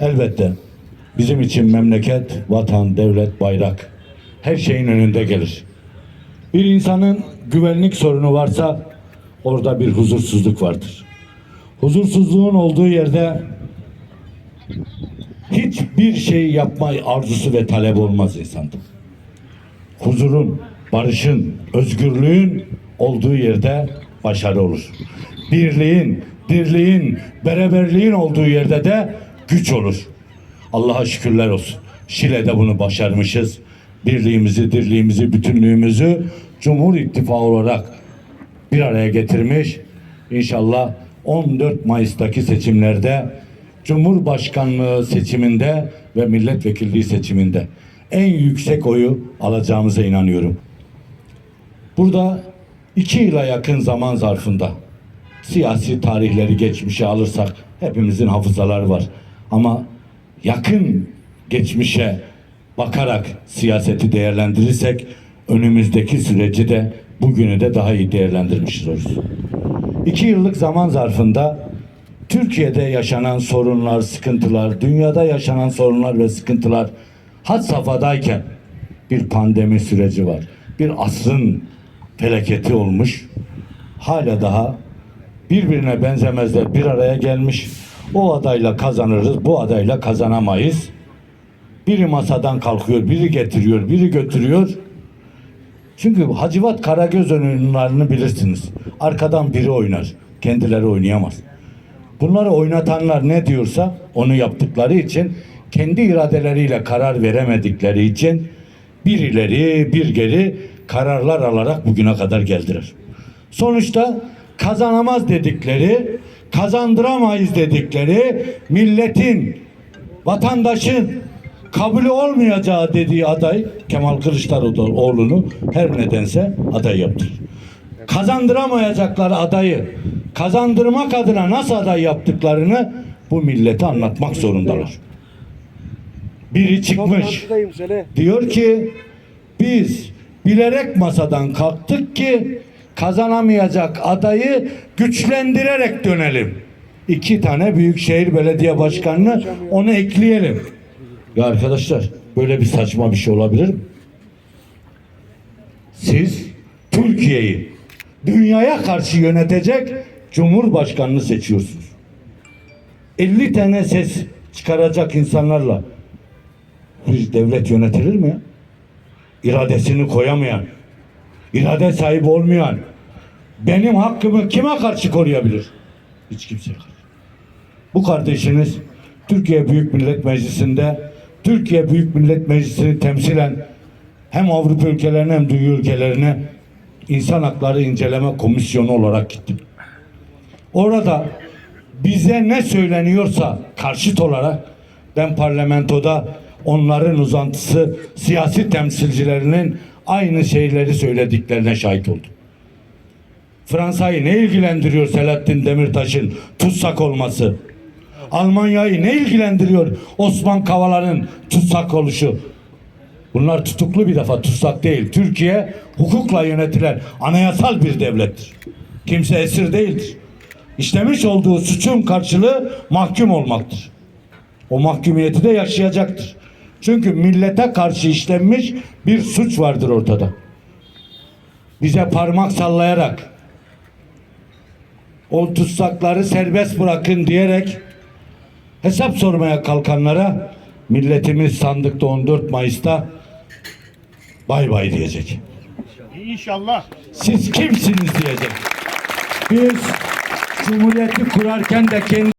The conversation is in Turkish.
Elbette bizim için memleket, vatan, devlet, bayrak her şeyin önünde gelir. Bir insanın güvenlik sorunu varsa orada bir huzursuzluk vardır. Huzursuzluğun olduğu yerde hiçbir şey yapma arzusu ve talep olmaz insanda. Huzurun, barışın, özgürlüğün olduğu yerde başarı olur. Birliğin, dirliğin, beraberliğin olduğu yerde de güç olur. Allah'a şükürler olsun. Şile'de bunu başarmışız. Birliğimizi, dirliğimizi, bütünlüğümüzü Cumhur İttifakı olarak bir araya getirmiş. İnşallah 14 Mayıs'taki seçimlerde Cumhurbaşkanlığı seçiminde ve milletvekilliği seçiminde en yüksek oyu alacağımıza inanıyorum. Burada iki yıla yakın zaman zarfında siyasi tarihleri geçmişe alırsak hepimizin hafızaları var. Ama yakın geçmişe bakarak siyaseti değerlendirirsek önümüzdeki süreci de bugünü de daha iyi değerlendirmişiz oluruz. İki yıllık zaman zarfında Türkiye'de yaşanan sorunlar, sıkıntılar, dünyada yaşanan sorunlar ve sıkıntılar had safhadayken bir pandemi süreci var. Bir asrın felaketi olmuş. Hala daha birbirine benzemezler bir araya gelmiş. O adayla kazanırız, bu adayla kazanamayız. Biri masadan kalkıyor, biri getiriyor, biri götürüyor. Çünkü Hacivat Karagöz oyunlarını bilirsiniz. Arkadan biri oynar. Kendileri oynayamaz. Bunları oynatanlar ne diyorsa onu yaptıkları için kendi iradeleriyle karar veremedikleri için bir ileri bir geri kararlar alarak bugüne kadar geldiler. Sonuçta kazanamaz dedikleri, kazandıramayız dedikleri milletin, vatandaşın kabulü olmayacağı dediği aday Kemal Kılıçdaroğlu'nu her nedense aday yaptı. Kazandıramayacaklar adayı kazandırmak adına nasıl aday yaptıklarını bu millete anlatmak zorundalar. Biri çıkmış diyor ki biz bilerek masadan kalktık ki kazanamayacak adayı güçlendirerek dönelim. İki tane büyükşehir belediye başkanını ona ekleyelim. Ya arkadaşlar böyle bir saçma bir şey olabilir mi? Siz Türkiye'yi dünyaya karşı yönetecek Cumhurbaşkanını seçiyorsunuz. 50 tane ses çıkaracak insanlarla bir devlet yönetilir mi? İradesini koyamayan, irade sahibi olmayan, benim hakkımı kime karşı koruyabilir? Hiç kimse karşı. Bu kardeşiniz Türkiye Büyük Millet Meclisi'nde Türkiye Büyük Millet Meclisi'ni temsilen hem Avrupa ülkelerine hem dünya ülkelerine İnsan Hakları İnceleme Komisyonu olarak gitti. Orada bize ne söyleniyorsa karşıt olarak ben parlamentoda onların uzantısı siyasi temsilcilerinin aynı şeyleri söylediklerine şahit oldum. Fransa'yı ne ilgilendiriyor Selahattin Demirtaş'ın tutsak olması? Almanya'yı ne ilgilendiriyor Osman Kavala'nın tutsak oluşu? Bunlar tutuklu bir defa tutsak değil. Türkiye hukukla yönetilen anayasal bir devlettir. Kimse esir değildir. İşlemiş olduğu suçun karşılığı mahkum olmaktır. O mahkumiyeti de yaşayacaktır. Çünkü millete karşı işlenmiş bir suç vardır ortada. Bize parmak sallayarak o tutsakları serbest bırakın diyerek hesap sormaya kalkanlara milletimiz sandıkta 14 Mayıs'ta bay bay diyecek. İnşallah. Siz kimsiniz diyecek. Biz Cumhuriyeti kurarken de kendi